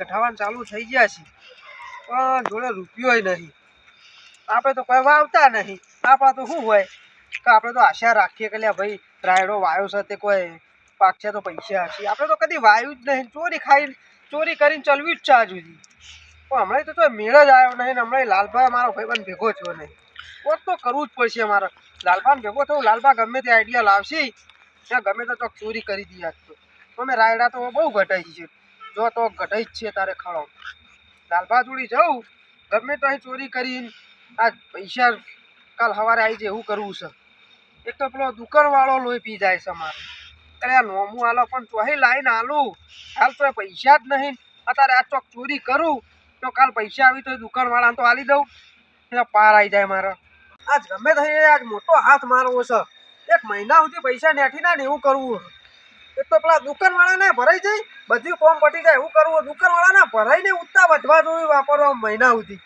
ગઠાવાન ચાલુ થઈ ગયા છે. પણ જોડે રૂપિયોય નહીં. આપણે તો કોઈ વાવતા નહીં. આપણા તો શું હોય? કે આપણે તો આશા રાખીએ કે લ્યા ભાઈ, રાયડો વાયો છે તે કોઈ પાકશે તો પૈસા હશે. આપણે તો કદી વાયું જ નહીં. ચોરી ખાઈ, ચોરી કરીને ચલવી જ છે જુદી. પણ હમણાં તો મેળ જ આવ્યો નહીં હમણાં લાલભાઈ મારો ભાઈબંધ ભેગો થયો નહીં. કોટ તો કરવું જ પડશે મારે લાલભાઈ ભેગો થયો લાલભા ગમે તે આઈડિયા લાવશે, ત્યાં ગમે તો ચોક ચોરી કરી દઈએ તો. અમે રાયડા તો બહુ ઘટાઈ છે. જો તો ઘટાઈ જ છે તારે ખાડો લાલભા જોડી જાઉં ગમે તો અહીં ચોરી કરીને આ પૈસા કાલ સવારે આવી જાય એવું કરવું છે. એક તો પેલો દુકાનવાળો લોહી પી જાય છે મારે. અરે આ નોમું આલો પણ ચોહી લાઈને આલું. હાલ તો પૈસા જ નહીં. અત્યારે આ ચોક ચોરી કરું. તો કાલ પૈસા આવી તો દુકાનવાળાને તો આલી દઉં. એટલે પાર આવી જાય મારા. આજ ગમે તો આજ મોટો હાથ મારવો છે. એક મહિના સુધી પૈસા નેઠી ના ને એવું કરવું. એક તો પેલા દુકાનવાળાને ભરાઈ જાય બધું કોમ પટી જાય એવું કરવું દુકાનવાળાને ભરાઈને ઉત્તા વધવા જોઈએ વાપરવા મહિના સુધી.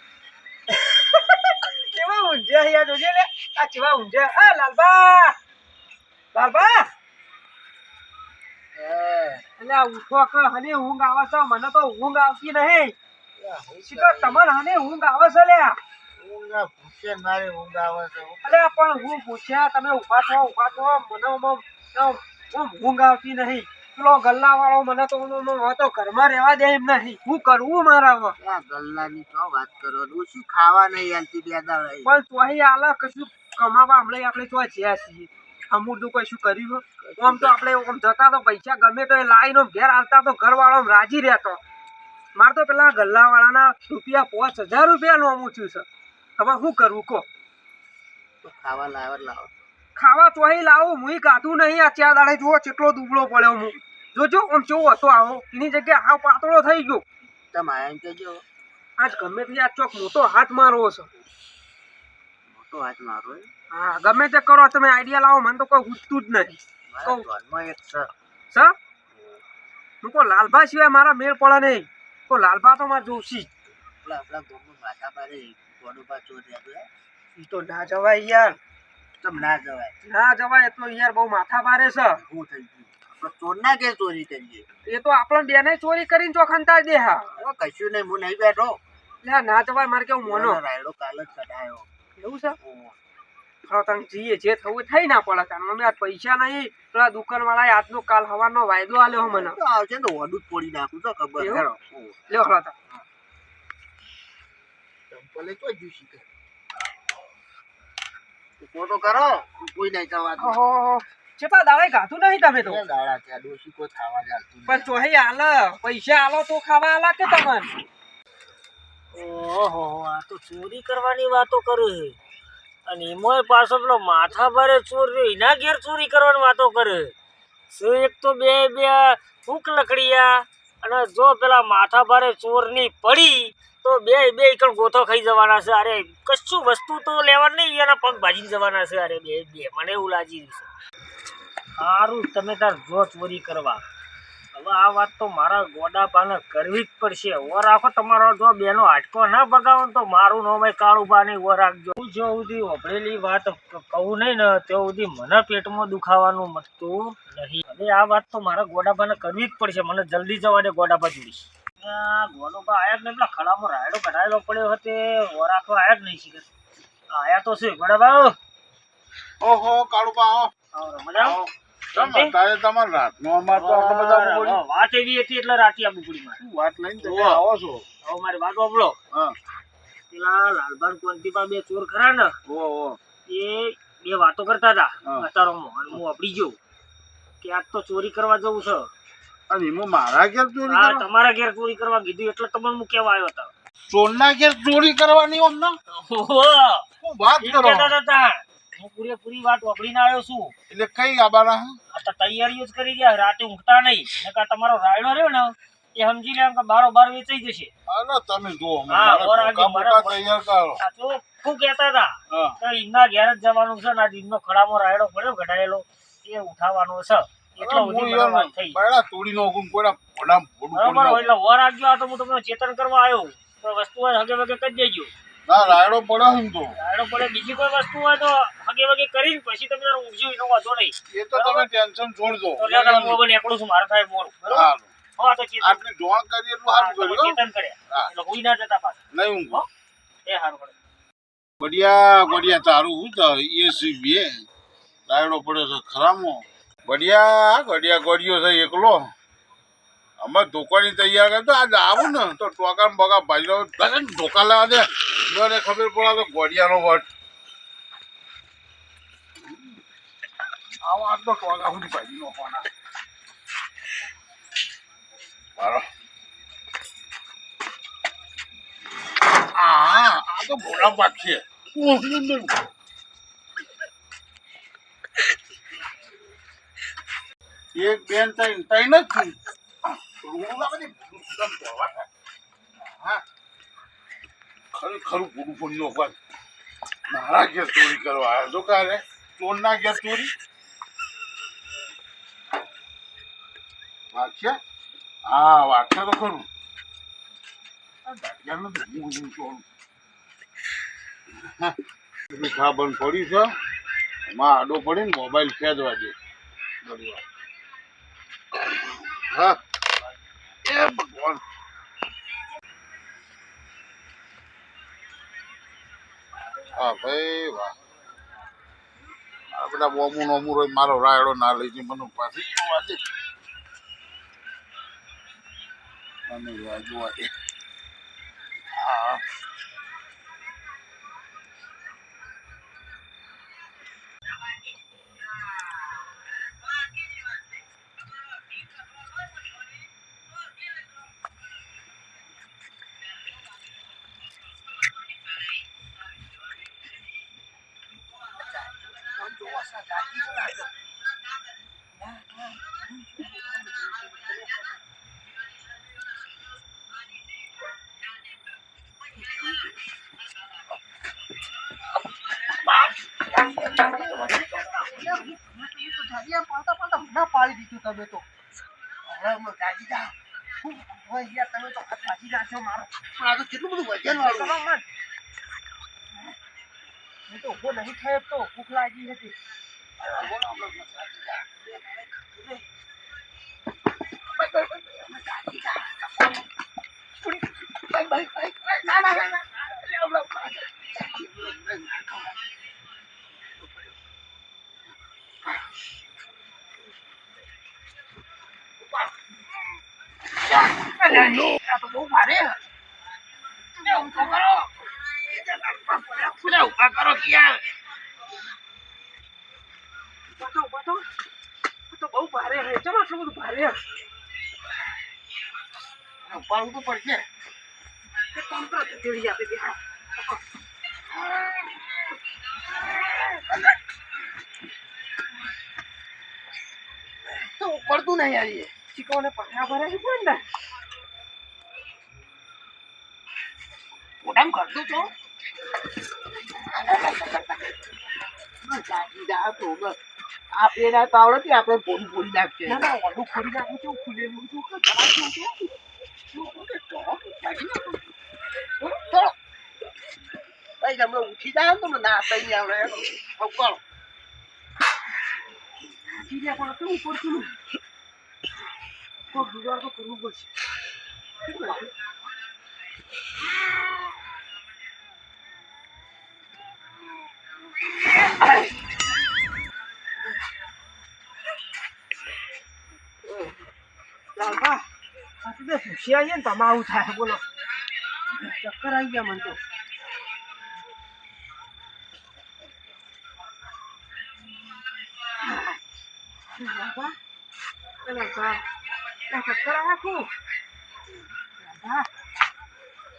કેવા ઊંઝ્યા અહીંયા જોજે લે. આ કેવા ઊંઝ્યા આ લાલબા લાલબા એટલે ઉઠો કે હને ઊંઘ આવે છે? મને તો ઊંઘ આવતી નહીં. શીખો તમને હને ઊંઘ આવે છે લે અલે પણ હું પૂછ્યા તમે ઊભા થો ઊભા થો મને ઊંઘ આવતી નહીં. પેલો ગલ્લા વાળો મને તો તો ઘરમાં રહેવા દે એમ નહીં. શું કરવું મારામાં? પણ તો અહીં આલા કશું કમાવા હમણાં આપણે તો જ્યાં છીએ. અમૂર્તું કશું કર્યું હો. આમ તો આપણે આમ જતા તો પૈસા ગમે તો એ લાઈનો ઘેર આવતા તો ઘરવાળો રાજી રહેતો. મારે તો પેલા ગલ્લાવાળાના રૂપિયા પાંચ હજાર રૂપિયા નોમું થયું છે. હવે શું કરવું કહો. ખાવા લાવ લાવું. મુઈ કાધું નહીં આ ચાર દાડે. જુઓ કેટલો દુબળો પડ્યો હું જોજો આમ કેવો હતો આવો. એની જગ્યાએ હાવ પાતળો થઈ ગયો. આજ ગમે તે આ ચોક મોટો હાથ મારવો છે હા ગમે તે કરો તમે આઈડિયા લાવો મને તો કોઈ ઉઠતું જ નહીં. સર હું કહું લાલભા સિવાય મારા મેળ પડે નહીં. તો લાલભા તો મારે જોશી. ઈ તો ના જવાય યાર. ના જવાય. ના જવાય તો યાર બહુ માથા ભારે છે. ચોર ના કે ચોરી કરીએ. એ તો આપણે બેને ચોરી કરીને ચોખંતા દે હા કશું નહીં હું નહીં બેઠો. લે ના જવાય મારે કેવું મોનો? રાયડો કાલ જ કઢાયો એવું છે? હા તમે જઈએ જે થવું થઈ ના પડે કારણ અમે આ પૈસા નહીં પેલા દુકાનવાળાએ આજનો કાલ હવાનો વાયદો આલ્યો મને. આવશે ને ઓડું જ પોડી નાખું તો ખબર? લ્યો હળો તા. ચંપલે તો જ્યુસી કરે ફોટો કરો કોઈ નહીં જવાતું ઓહો ચેતા દાડે ગાતું નહીં તમે તો? દાડા ત્યાં ડોશી કોઈ ખાવા જાતું. પણ ચોહી આલ પૈસા આલો તો ખાવા આલા કે તમને? ઓહો આ તો ચોરી કરવાની વાતો કરે છે. અને એમાંય પાછો પેલો માથા ભરે ચોર એના ઘેર ચોરી કરવાની વાતો કરે એક તો બે બે ફૂક લકડિયા અને જો પેલા માથા ભારે ચોરની પડી, તો બે બે એકણ ગોથો ખાઈ જવાના છે. અરે, કશું વસ્તુ તો લેવા નહીં, એના પગ ભાજીને જવાના છે. અરે, બે બે, મને એવું લાગી રહ્યું છે. સારું, તમે તાર જો ચોરી કરવા. હવે આ વાત તો મારા ગોડા પાને કરવી જ પડશે. ઓ રાખો તમારો જો બેનો હાટકો ના બગાવો તો મારું નામ કાળુબા નહીં ઓ રાખજો. હું જો સુધી વપરેલી વાત કહું નહીં ને ત્યાં સુધી મને પેટમાં દુખાવાનું મટતું નહીં. હવે આ વાત તો મારા ગોડાભાને કરવી જ પડશે. મને જલ્દી જવા દે ગોડાભા જોડીશ ગોડોબા આયા જ નહીં પેલા ખડામાં રાયડો કઢાયેલો પડ્યો હતો. ઓ રાખો આયા જ નહીં શીખે આયા તો છે ગોડાબા ઓહો કાળુબા. આવો. મજા આવો? અત્યારે તમારે રાતનો અમાર તો આટલા બધા વાત એવી હતી એટલે રાતી આ બુકડી માં વાત લઈને તમે આવો છો? હવે મારી વાત સાંભળો હા. પેલા લાલબાન કોંતીપા બે ચોર ખરા ને ઓહો એ બે વાતો કરતા હતા. અતારોમાં હું આપડી ગયો કે આજ તો ચોરી કરવા જવું છે. અને એમાં મારા ઘેર ચોરી હા તમારા ઘેર ચોરી કરવા કીધું એટલે તમને હું કેવા આવ્યો હતો. ચોરના ઘેર ચોરી કરવાની ઓમ ઓહો, વાત કરો? હું પૂરેપૂરી વાત વાપરીને આવ્યો છું. એટલે કઈ આબાના? આ તો તૈયારીઓ જ કરી ગયા રાતે ઊંઘતા નહીં. નકર તમારો રાયડો રહ્યો ને એ સમજી લે કે બારો બાર વેચાઈ જશે. અરે તમે જો હા, ઓર આગળ મારા- તૈયાર કરો. આ તો શું કહેતા હતા? તો એમના ઘેર જ જવાનું છે ને આ દિનનો ખડામાં રાયડો પડ્યો ઘટાડેલો એ ઉઠાવવાનો છે. એટલો મને વાત થઈ. બૈડા તોડી નાખું કોઈના ભોડા ભોડું બરોબર તોડી એટલે વર રાખજો આ તો હું તમને ચેતન કરવા આવ્યો. વસ્તુ હગે વગે કરી દેજો. ના રાયડો પડે હું તો. રાયડો પડે બીજી કોઈ વસ્તુ હોય તો હગે વગે કરીને પછી તમે તારે ઊંઘજો એનો વાંધો નહીં. એ તો તમે ટેન્શન છોડજો. તો તારે હવે નીકળું છું મારે થાય મોર બરોબર? હા. તો ચેતન. આટલી જોણ કરી એટલું સારું કર્યું ચેતન કર્યા. એટલે હુઈ ના જતા પાછા. નહીં ઊંઘો. એ હારું પડે. બઢિયા બઢિયા તારું હું તો એસી બે. રાયડો પડ્યો છે ખરામો. બઢિયા ગઢિયા ગોળિયો છે એકલો. અમે ધોકાની તૈયાર કરતો આજે આવું ને તો ટોકા બગા ભાઈ લેવા દે. મને ખબર પડે તો ગોડિયાનો વટ. આવો આટલો ટોકા સુધી ભાઈ નો ફોન મારો આ તો ભોળા છે. એક બેન તઈ તઈ નથી ખરું ખરું પૂરું પડ્યું પણ મારા ઘેર ચોરી કરવા આવ્યો. તો કાલે ચોર ના ઘેર ચોરી? વાગશે હા છે તો ખરું. હું હું ચોરું. ખા બંધ પડી છે. એમાં આડો પડી ને મોબાઈલ ખેંચવા દે. હા. એ ભગવાન. હા ભાઈ, વાહ. આ બધા બોમું નોમું રોજ મારો રાયડો ના લઈ જઈ મને પાછી. દે મને જોવા જોવા હા. તમે તો હવે હું ગાજી જા હવે યાર તમે તો હાથ ભાજી નાખ્યો મારો પણ આ તો કેટલું બધું વજન વાળું ચલો મન હું તો ઊભો નહીં થયો તો ભૂખ લાગી હતી આ તો બહુ ભારે ઊંચો કરો ઊભા કરો ક્યાં બતો બતો તો બહુ ભારે હે ચલો આટલું બધું ભારે ઉપાડવું તો પડશે તંત્ર તેડી આપી દે તો પડતું નહીં યાર ચીકોને પઠા ભરે છે પણ ને મોઢામાં કરતું છો ગાજી જા તો? બસ આપણે ના તો આવડે તે આપણે પોડી પોડી નાખશે ના ના ઓલું નાખું છું ખુલેલું છું ભાઈ તમે ઉઠી જાય તો નાસ્તા નહીં આવડે. કરો. પણ ઉપર કોક જુગાડ તો કરવું પડશે શું કરશું? તો ભૂસી આવીએ ને તમે આવું થાય બોલો ચક્કર આવી ગયા મને તો લાલબા, એ ખૂબ. લાલબા,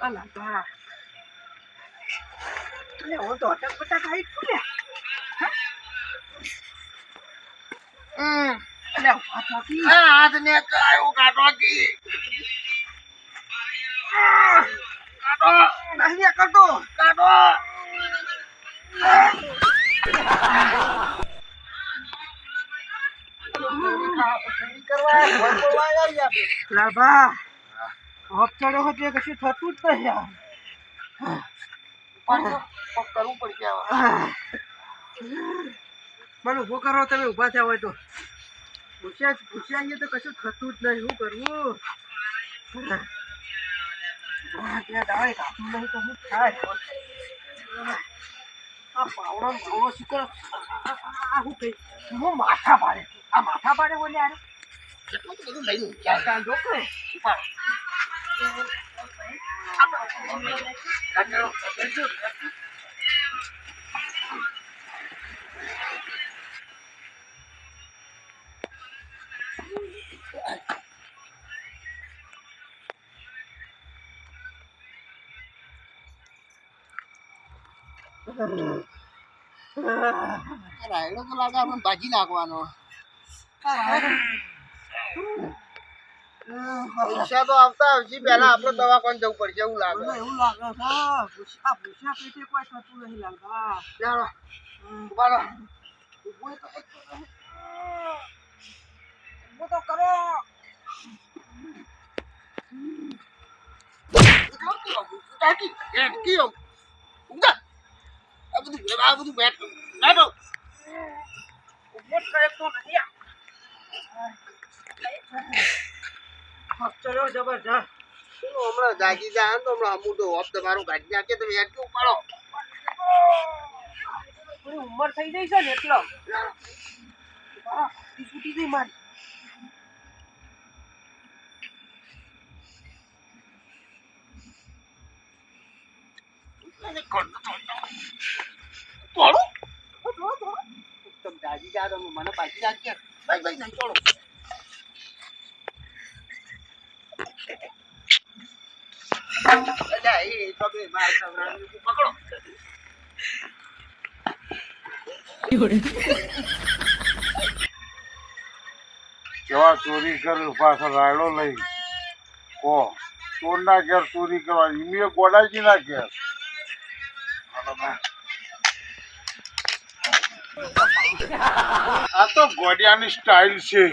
આ લાલબા. લે, હું તો અટક આવી જ છું લે. હમ, લે, હાથ ને કાયો કાઢો કી કાઢો નહીં કરતો. કાઢો લાભા હપ કશું થતું જ નહીં યાર કરવું પડશે. મને ઊભો કરો તમે ઊભા થયા હોય તો? પૂછ્યા પૂછ્યા આવીએ તો કશું થતું જ નહીં. શું કરવું? ત્યાં તો શું થાય? આ પાવડો પાવડો શું કરો? આ- આ- આ શું કહી હું માથા પાડે આ માથા પાડે બોલે યાર કેટલું બધું લઈને ઊંઘ્યા છે. ત્યાં જો કે આ રાયડો તો લાગે આપણે ભાજી નાખવાનો પૈસા તો આવતા આવશે. પહેલા આપણે દવાખાને જવું પડશે એવું લાગે. એવું લાગે ભૂસા- આ ભૂસા પેટે કોઈ થતું નહીં લાગતા ચાલો. ઊભા. તો તો કરો. આ બધું આ બધું બેઠ બેઠો ઊભો કરે તો નહીં. જબરજસ્ત. હમણાં જાગી જાય તો હમણાં અમુક તો હોપ તમારું ગાડી નાખે તમે હેડકી ઉપાડો. ઉંમર થઈ ગઈ છે ને એટલો. છૂટી ગઈ મારી. તોડો તમે જાગી જાય તો મને પાછી નાખીએ પકડે, માર છોકરાને પકડો કેવા ચોરી કરે પાછળ રાયડો લઈ. કો ચોરના ઘેર ચોરી કરવા ઈમીએ ગોડાજી ના ઘેર. આ તો ગોડિયાની સ્ટાઇલ છે.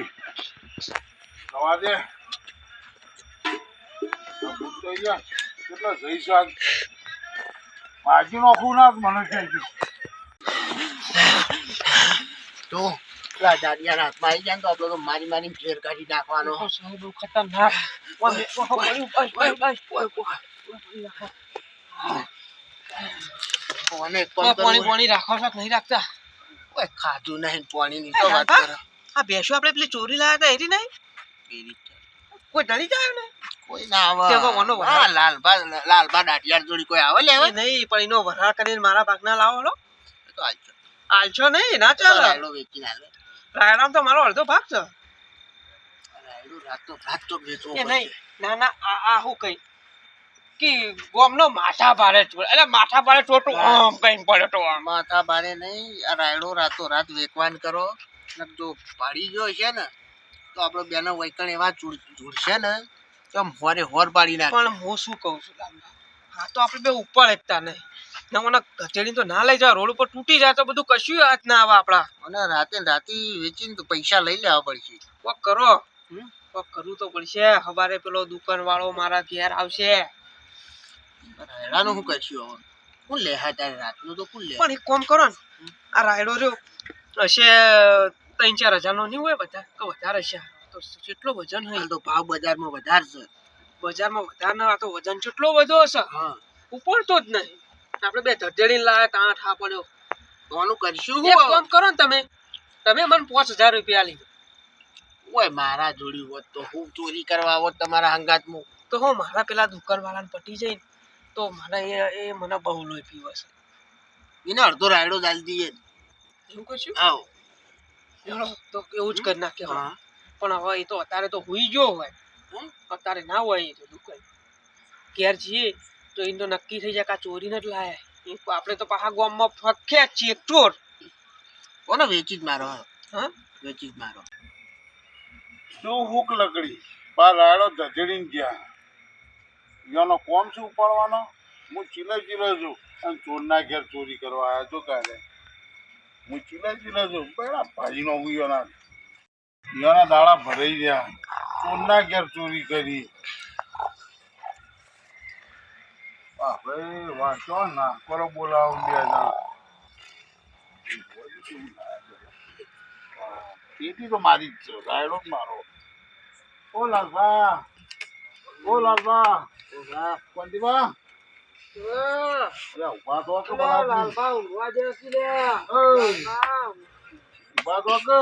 જવા દે. કેટલા જઈ શાક ભાજી નોખું ના મને કહી ગયું તો આવી જાય તો આપણે તો મારી મારી ફેર કાઢી નાખવાનો. સાહેબ ખતરનાક. ઓય, ઓય, ઓય, ઓય, ઓય, ઓય, ઓય. કોને એક ઓય, કામ પાણી પાણી રાખો છો નહીં રાખતા? ખાધું નહીં પાણીની તો વાત? આ ભેંસો આપણે પેલી ચોરી લાયા હતા એરી નહીં? કોઈ ડરી જાય ને કોઈ ના આવે. હા જોડી કોઈ આવે લેવા નહીં પણ એનો વરાળ કરીને મારા ભાગના લાવો લો તો નહીં ના ચાલે. રાયડો વેચી રાયડામાં તો મારો અડધો ભાગ છે. રાયડો રાત તો રાત તો વેચવો નહીં ના ના આ આ હું કઈ કે ગોમનો માથા ભારે ચોર એટલે માથા ભારે ચોટું આમ કઈ પડે તો માથા ભારે નહીં આ રાયડો રાતો રાત વેકવાન કરો. ને જો પાડી ગયો છે ને તો આપણો બેનો વૈકણ એવા જુડ- ને કે આમ હોરે હોર પાડી નાખે. પણ હું શું કહું છું હા તો આપણે બે ઉપર એકતા નહીં. ના મને કચેરી તો ના લઈ જાવ રોડ ઉપર તૂટી જાય તો બધું કશું હાથ ના આવે આપણા. અને રાતે રાતે વેચીને તો પૈસા લઈ લેવા પડશે. કોક કરો. કોક કરવું તો પડશે. સવારે પેલો દુકાન વાળો મારા ઘેર આવશે. રાયડાનું શું કરશું હવે? કોણ લે હા તારે રાતનું તો કોણ લે? પણ એક કામ કરો ને આ રાયડો રહ્યો હશે ત્રણ ચાર હજારનો નહીં હોય બધા કે વધારે હશે? તો કેટલો વજન હોય તો ભાવ બજારમાં વધારે છે. બજારમાં વધારે ના તો વજન કેટલો વધો હશે હા. ઉપડતો જ નહીં. આપણે બે ધડધડીને લાયા ત્યાં ઠા પડ્યો. તો કરશું એક કામ કરો ને તમે તમે મને પાંચ હજાર રૂપિયા લીધો ઓય મારા જોડી હોત તો હું ચોરી કરવા આવો તમારા હંગાતમાં. તો હું મારા પેલા દુકાનવાળાને પટી જઈને તો મને એ એ મને બહુ લોહી પીવો છે. એને અડધો રાયડો ચાલી દઈએ. એવું કશું? આવો. તો એવું જ કરી નાખે હા. પણ હવે એ તો અત્યારે તો હુઈ ગયો હોય? અત્યારે ના હોય એ તો દુકાન. ઘેર જઈએ તો એને તો નક્કી થઈ જાય કે આ ચોરીને જ લાયા. એ આપણે તો પાછા ગામમાં ફખ્યા જ છીએ ચોર. કોને વેચી જ મારો? હા? વેચી જ મારો. શું હુક લકડી? બાર રાયડો ધજડીને ગયા. એનો કોમ શું ઉપાડવાનો? હું ચીલે ચીલે છું. અને ચોરના ઘેર ચોરી કરવા આવ્યા તો કાલે. હું ચીલે ચીલે છું. પેલા ભાજીનો ઉયોના યોના દાડા ભરાઈ ગયા. ચોરના ઘેર ચોરી કરી. વાહ વાંચો ના. કરો બોલાવો બે જણા. પેટી તો મારી જ છે. મારો. ઓ લાલભા. ઓ લાલભા. કોંતીબા ઊભા તો કે બરાબર લાલબા જેવા છે લે. હા. ઊભા તો કે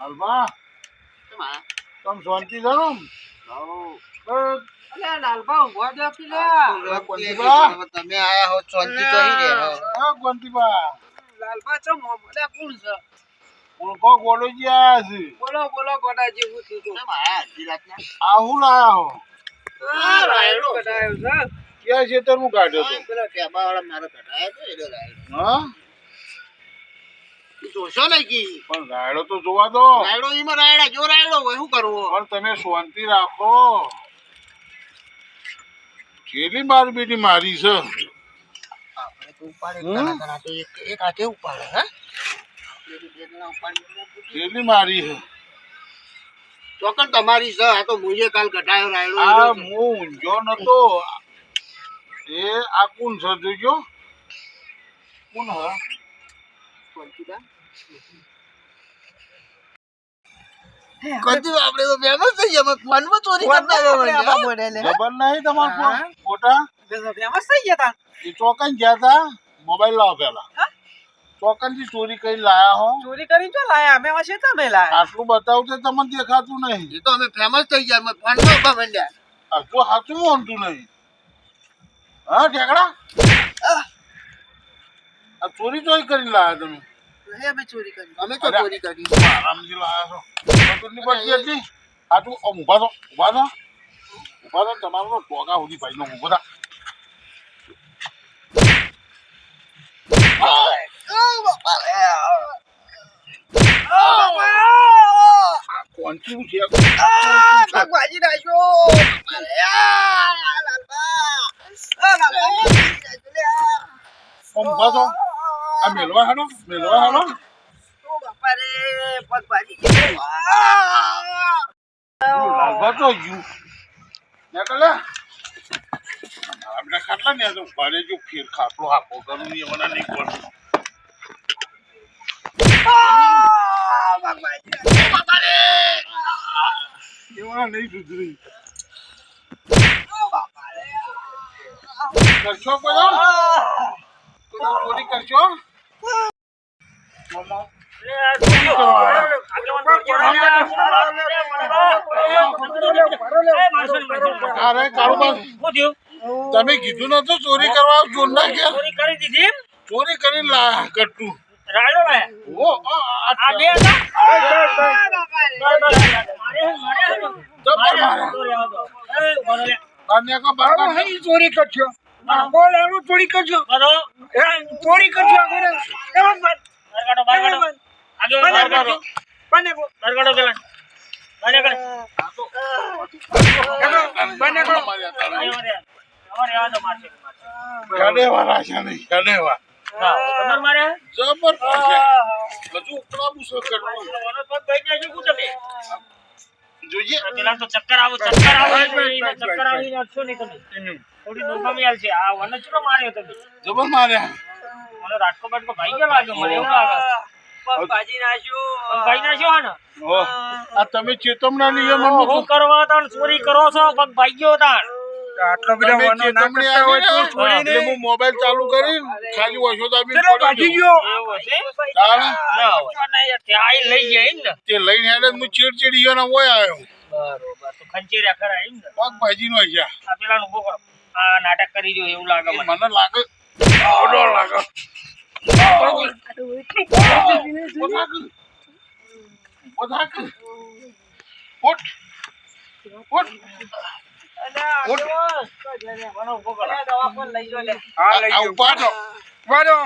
લાલભા તમ શાંતિ જાણો અલ્યા લાલબા જેવા છે લે. તમે આયા હો શાંતિ તો અહીં રહે હો. કોંતીબા લાલબા ચમ મોં બોલ્યા કોણ છે? ઓળખો ગોળો જી આયા છે બોલો બોલો ગોડાજી હું થયું રાતના? આહુ લાયા હો હા, રાયડો કઢાયો છે. ક્યાં ખેતર હું કાઢ્યો તો પેલા મારો કઢાયો તો રાયડો. હા જોશો ને કી. પણ રાયડો તો જોવા દો રાયડો ઈમાં રાયડા, જો રાયડો હોય, શું કરવું? પણ તમે શાંતિ રાખો છેલ્લી મારી બેટી મારી છે આપણે તો ઉપાડે તો એક એક હાથે ઉપાડે, હે? છેલ્લી મારી છે ચોકન તમારી છે આ તો મુજે કાલ કઢાયો રાયડો આ હું ઊંઝો નતો. એ આ કુન છે જોજો. કુન હ. આપણે તો famous થઈ ગયા. ફોનમાં ચોરી કરતા. ખબર નહીં તમારે કોણ ખોટા? ફેમસ થઈ ગયા તા. ચોકન ગયા તા મોબાઈલ લાવો પેલા થી ચોરી કરી લાયા હો. ચોરી કરી જો લાયા? અમે તો તમે લાયા. આટલું બતાવું તો તમને દેખાતું નહીં. એ તો અમે ફેમસ થઈ ગયા અમે ફોનમાં ઊભા મંડ્યા. હજુ સાચું માનતું નહીં. હા ઠેકડા? આ ચોરી ચોરી કરીને લાયા તમે? હે અમે ચોરી કરી. અમે તો. ચોરી કરી. આરામથી લાયા છો. પડતી હતી. આ ઊભા થો ઊભા થો ઊભા થો તમારો તો ટોકા સુધી ભાઈ નો ઊભો થા. કોણચું છે ભગવાજી નાખ્યો થો આ મેલવા હાલો મેલવા હાલો લાલભા તો યુ ને કલે આપણે ખાટલા ને તો ભાડે જો ફેર ખાટલો હાકો કરું ને મને નહીં પડતું મારશો નહીં. અરે કાળુબા શું થયું? તમે કીધું નતું ચોરી કરવા જોરના ગયા ચોરી કરી દીધી ચોરી કરીને લા કટ્ટુ રાયડો લાયા? ઓ આ આ બે હતા? મારે હે, મારે હે. જબર મારે મારે. હે, તો રહેવા દો. એ, ઊભો રહો લે. અને કા બાબા ચોરી કરજો બોલ એનું ચોરી કરશો બધો. ચોરી કરજો આગળ એમ બહાર કાઢો, બહાર કાઢો. બને કાઢો પેલા. બહાર કાઢો. બને અમારે મારશે. છે મારે? જબર બધું ઉપડાવું છે કટ્ટુ જોઈએ. પેલા તો ચક્કર આવો ચક્કર આવો. ચક્કર આવી નાખશો નહીં તમે. થોડી દોકામી આવશે આ વને ચલો માર્યો તમે. જબર માર્યા. મને રાજકો બાટકો ભાઈ ગયો લાગ્યો. મને એવું લાગે. ભાજી નાખ્યું. ભાઈ ના શું ને? આ તમે ચેતમના નિયમ હું કરવા તાણ ચોરી કરો છો પગ ભાઈ ગયો તાણ. આટલો હું મોબાઈલ ચાલુ કરીને ખાલી દાબી ગયો. ના હોય ત્યાં લઈ જાય ને. તે લઈને હેડે હું ચીડચીડ ઈયો ના હોય આવ્યો. બરોબર તો ખંચેર્યા ખરા એમ ને. પગ ભાજી નો છે. આ પેલા ઊભો કરો આ નાટક કરી જો એવું લાગે મને. મને લાગે. ઓડો લાગે. ઉઠ. ઉઠ. મને ઉપાડો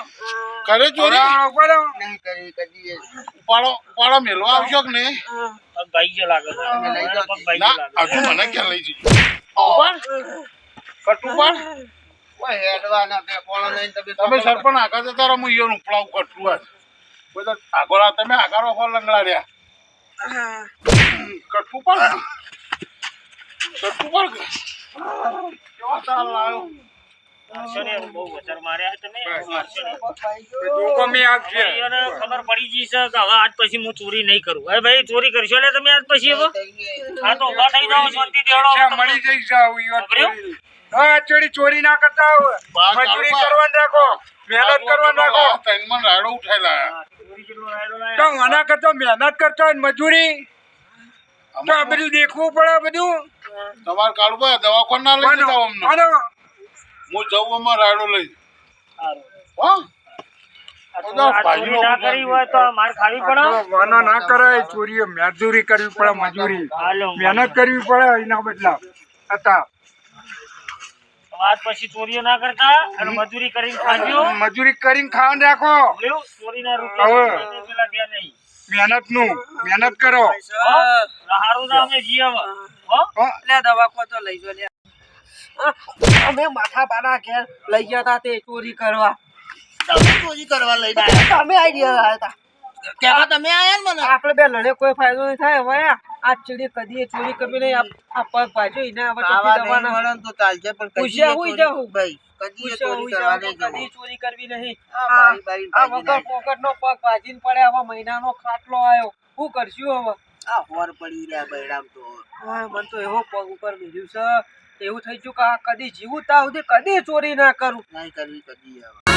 કરે. ચોરી નહીં ઉપાડો ઉપાડો મેલવા આવશો કે નહીં? ભાઈ ગયો લાગે ના હજુ મને ક્યાં લઈ જજો ઉપાડ. કટ ઉપાડ. તમે તમે સરપંચ આગળ જતા રહો હું ઈયોનું ઉપડાવું કટલું આજ. બધા આગળ તમે આગળ ઓફર લંગડા રહ્યા. કટલું પણ ખબર પડી ગઈ છે કે હવે આજ પછી હું ચોરી નહીં કરું. હવે ભાઈ ચોરી કરશો એટલે તમે આજ પછી હવે? હા તો ઊભા થઈ જાઓ શાંતિ દેડો મળી જઈશ આવું ખબર્યું? ચોરી ચોરી ના કરતા હોય. મજૂરી. કરવાનું રાખો મહેનત કરવાનું રાખો ત્રણ રાયડો ઉઠાયેલા. ચોરી કેટલો તો આના કરતા મહેનત કરતો હોય ને મજૂરી. તો આ બધું દેખવું પડે બધું તમારે કાળુબા દવાખાન ના લઈ જતા અમને હું જવું અમારે રાયડો લઈ ચોરી- ચોરી ના ના કરાય ચોરી મજૂરી કરવી પડે મજૂરી મહેનત કરવી પડે એના બદલા હતા આજ પછી ચોરીઓ ના કરતા અને મજૂરી કરીને ખાજો મજૂરી કરીને ખાવાનું રાખો લ્યો, ચોરીના રૂપિયા પેલા બે નહીં મહેનતનું મહેનત કરો હો? હારું ના અમે લઈ જો હો? અમે માથા પાના ઘેર લઈ ગયા હતા તે ચોરી કરવા. તમે ચોરી કરવા લઈ આવ્યા તમે આઈડિયા આવ્યા હતા. કેવા તમે આયા મને? આપણે બે લડે કોઈ ફાયદો નહીં થાય હવે આ ચીડી કદી ચોરી કરવી નહીં. આ- પગ પાછો એને હવે તો ચાલશે પણ પૂછ્યા એ હુઈ ભાઈ કદી ચોરી કરવા નહીં કદી ચોરી કરવી નહીં. આ આ બારી બારી આ ભાગી વગર પોકેટ નો પગ ભાજીને પડે આવા મહિનાનો ખાટલો આવ્યો. શું કરશું હવે? આ હોર પડી રહ્યા બૈરામ તો. હા, મને તો એવો પગ ઉપર બીજું છે. એવું થઈ ગયું કે આ કદી જીવું ત્યાં સુધી કદી ચોરી ના કરું. નહીં કરવી કદી હવે.